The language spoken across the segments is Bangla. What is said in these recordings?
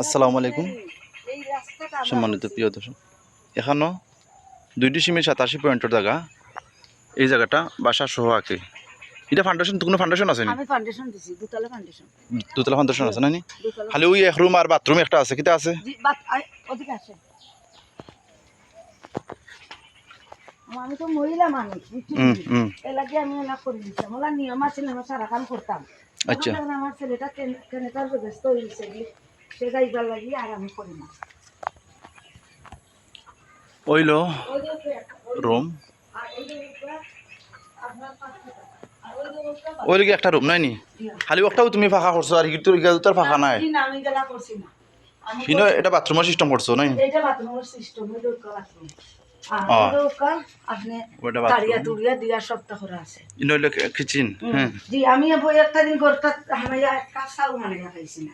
আসসালামু আলাইকুম। সম্মানিত প্রিয় দর্শক এখানো দুইটি সিমের সাতাশি পয়েন্টের জায়গা। এই জায়গাটা বাসা সহ আঁকে এটা ফাউন্ডেশন কোনো ফাউন্ডেশন আছে নি? আমি ফাউন্ডেশন দিছি দুতলা ফাউন্ডেশন দুতলা ফাউন্ডেশন আছে না নি? খালি ওই এক রুম আর বাথরুম একটা আছে কিটা আছে? ওদিকে আমি তো মহিলা মানুষ বুঝছি হুম হুম। এ লাগে আমি করে দিতাম ওলা নিয়ম আছে আমি সারা কাম করতাম। আচ্ছা। আমার ছেলেটা কেন- কেনেকার ব্যস্ত হয়ে গেছে কি সে লাগি আর আমি করি না। ওইলো রুম। ওই দিকে একটা রুম নাই নি খালি একটাও তুমি ফাঁকা করছ আর কিন্তু তোর ফাঁকা নাই। কি কিন্তু এটা বাথরুমের সিস্টেম করছ নাই বাথরুমের সিস্টেম কিচেন হ্যাঁ। আমি একটা দিন ঘরটা হানাইয়া চাউ হানাইয়া খাইছি না।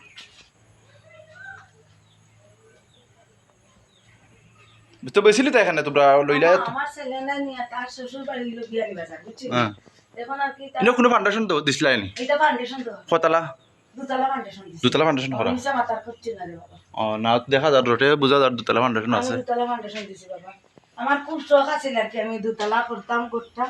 তো বেশিলি তো এখানে? তোমরা লইলা আমার- ছেলে না নিয়ে তার শ্বশুর বাড়ি বিয়া নিবা হ্যাঁ। এখন আর কি তার- কোনো ফাউন্ডেশন তো দিছিলাই নি এটা ফাউন্ডেশন তো। কতলা দুতলা ফাউন্ডেশন দিছি। দুতলা ফাউন্ডেশন করা? নিচে মাথার করছি না রে বাবা। ও না দেখা যার রোটে বোঝা যার দুতলা ফাউন্ডেশন আছে। দুতলা ফাউন্ডেশন দিছি বাবা। আমার খুব শখ আছিল আর কি আমি দুতলা করতাম করতাম।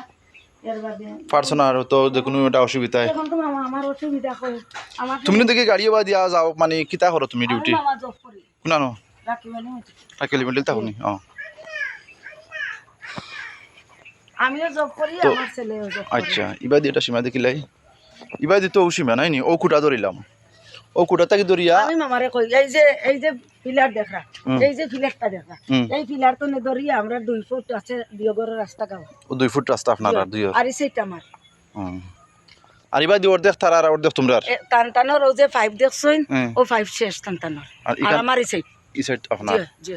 পারছ না আর তো যে কোনো একটা অসুবিধায় এখন তো মামা আমার অসুবিধা হয়। আমার তুমি দেখি গাড়ি বা দিয়া যাও মানে কিতা করো তুমি ডিউটি কোনা নো রাখি মানে হইছে। টাকেলি মেডেল থাকো নি ও আমিও জব করি আমার ছেলেও জব আচ্ছা ইবা দিয়ে এটা সীমা দেখিলাই ইবা দিতে ও সীমা নাই নি? ও কুটা ধরিলাম। ও কুটা তাকে ধরিয়া? আমি মামারে কই এই যে এই যে পিলার দেখা এই যে পিলারটা দেখা এই পিলার তো নে ধরি আমরা দুই ফুট আছে বিয়োগরের রাস্তা গাও। ও দুই ফুট রাস্তা আপনার আর দুই আর সেইটা আমার। আর ইবা দিয়ে অর্ধেক তার আর অর্ধেক তোমরা এ, টান টানোর ও যে ফাইভ দেখছইন। ও ফাইভ শেষ টান টানোর আর আমার এই সাইড ই সাইড আপনার। জি জি।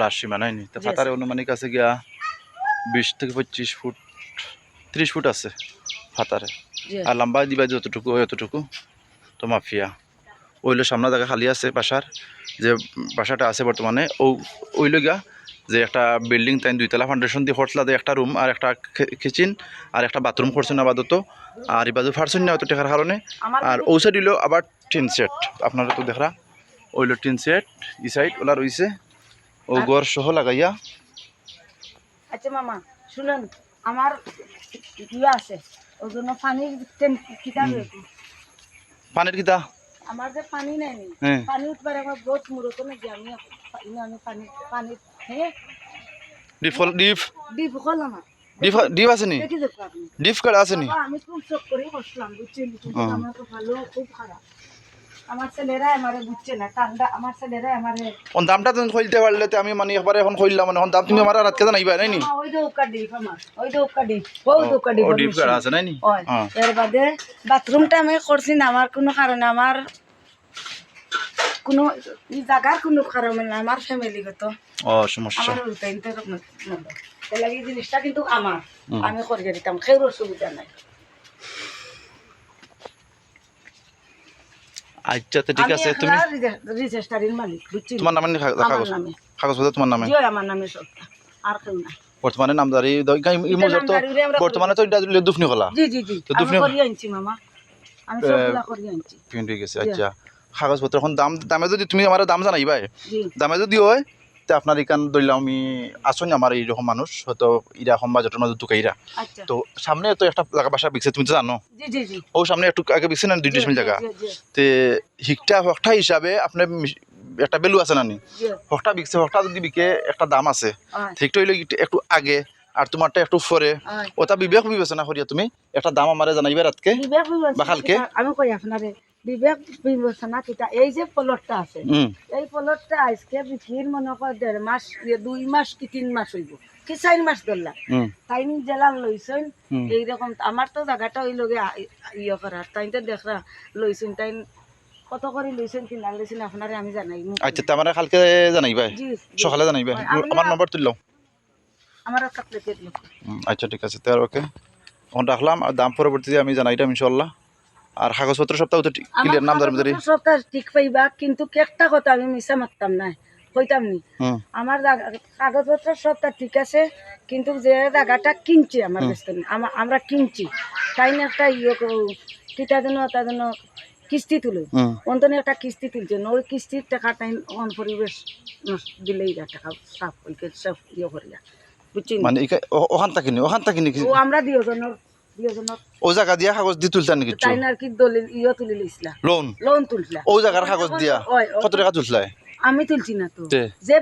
লাস্ট সীমা নাই নি? তো. ফাতারে অনুমানিক আছে গিয়া? বিশ থেকে পঁচিশ ফুট ত্রিশ ফুট আছে ফাতারে। আর লম্বা দিবা যতটুকু হয় অতটুকু। তো মাফিয়া। ওইলো সামনে জায়গা খালি আছে বাসার। যে বাসাটা আছে বর্তমানে। ও ওইলো গা যে একটা বিল্ডিং তাই দুইতলা ফাউন্ডেশন দিয়ে করছিল যে একটা রুম আর একটা কিচেন আর একটা বাথরুম করছে করছেন আপাতত। আর এবার ফারছেন না হয়তো টেকার কারণে। আর ও সাইড হইল আবার টিন সেট। আপনারা তো দেখরা। ওইলো টিন সেট ই সাইড ওলা রইছে। ও গড় সহ লাগাইয়া আচ্ছা মামা শুনেন আমার ইয়ে আছে ওই জন্য পানির কিতা পানির কিতা? আমার যে পানি নাই নি, হ্যাঁ। পানি উঠবার আমার বহুত মুরত না যে আমি আমি পানি পানি হ্যাঁ ডিপ হল- ডিপ ডিপ হল আমার ডিপ ডিপ আছে নি? ডিপ কার্ড আছে নি? আমি খুব চোখ করে বসলাম বুঝছেন আমার তো ভালো খুব খারাপ আমার ছেলেরা আমারে বুঝছে না ঠান্ডা আমার ছেলেরা আমারে কোন দামটা তুমি খুলতে পারলে তো আমি মানে একবারে এখন মানে এখন দাম তুমি আমার রাতকে জানাইবা নাই নি ওই যে উকা ডিপ আমার ওই যে উকা ডিপ ওই যে উকা ডিপ ও ডিপ কার্ড আছে নাই নি ওই, হ্যাঁ। এর বাদে বাথরুমটা আমি করছি না আমার কোনো কারণে আমার কোনো এই জায়গার কোনো কারণে না আমার ফ্যামিলিগত ও সমস্যা। আমার উল্টাই তাই এই জিনিসটা কিন্তু আমার। আমি করিয়ে দিতাম খেয়ে অসুবিধা নাই। আচ্ছা তো ঠিক আছে তুমি রেজিস্টারির মালিক বুঝছি তোমার নামে কাগজ কাগজপত্র তোমার নামে। আমার নামে সব। আর কেউ না। বর্তমানে নামদারি ইমোজর তো বর্তমানে তো এটা দুফনি কলা। জি জি জি। তো দুফনি- করিয়ে আনছি মামা। আমি সবগুলা করিয়ে আনছি। প্রিন্ট হয়ে গেছে আচ্ছা। কাগজপত্র এখন দাম দামে যদি তুমি আমার দাম জানাই ভাই দামে যদি হয় তে আপনার এখান ধরলাম আমি আসুন আমার এইরকম মানুষ হয়তো ইরা বাজেটের মাঝে দুকাইরা আচ্ছা। তো সামনে তো একটা লাগা বাসা বিকছে তুমি তো জানো। ও সামনে একটু আগে বিকছে না দুই ডিসমিল জায়গা তো হিকটা হকটা হিসাবে আপনার একটা বেলু আছে না নি? হকটা বিকছে হকটা যদি বিকে একটা দাম আছে। ঠিকটা হইলে একটু আগে আর তোমারটা একটু পরে ওটা বিবেক বিবেচনা করিয়া তুমি একটা দাম আমারে জানাইবা রাতকে। বা কালকে? আমি কই আপনারে বিবেক বিবেচনা কিতা? এই যে প্লটটা আছে এই প্লটটা আজকে বিক্রির মনে কর দেড় মাস দুই মাস কি তিন মাস হইব? কি চার মাস ধরলা? টাইম জেলা লইছেন। এইরকম আমার তো জায়গাটা ওই লগে ইয়ে করার তাই তো দেখরা লইছেন তাই কত করে লইছেন কি না লইছেন আপনারে আমি জানাই আচ্ছা তা আমারে কালকে জানাইবা। সকালে জানাইবা আমার নম্বর তুললাম। আমার একটা আচ্ছা ঠিক আছে তার ওকে এখন রাখলাম আর দাম পরবর্তীতে আমি জানাইটাম ইনশাল্লাহ আর কাগজপত্র সবটাও তো ক্লিয়ার নাম দার ভিতরে সবটা ঠিক পাইবা কিন্তু একটা কথা আমি মিশা মারতাম না কইতাম নি আমার কাগজপত্র সবটা ঠিক আছে কিন্তু যে জায়গাটা কিনছি আমার বেস্ত আমরা কিনছি। তাই না একটা ইয়ে কো- কিটা যেন তা যেন কিস্তি তুলে। অন্তনে একটা কিস্তি তুলছে ওই কিস্তির টাকা টাইম অন পরিবেশ দিলেই টাকা সাফ সব ইয়ে করিয়া। বুঝছেন? মানে ওখান থাকিনি ওখান ও আমরা দিওজনের দিওজনের ও জায়গা দিয়া কাগজ দি তুলতা নাকি তাই না কি দলিল ইয়ে তুলি লইছিলা। Loan loan তুলছিলা। ও জায়গার কাগজ দিয়া? কত টাকা আমি তুলছি না তো। যে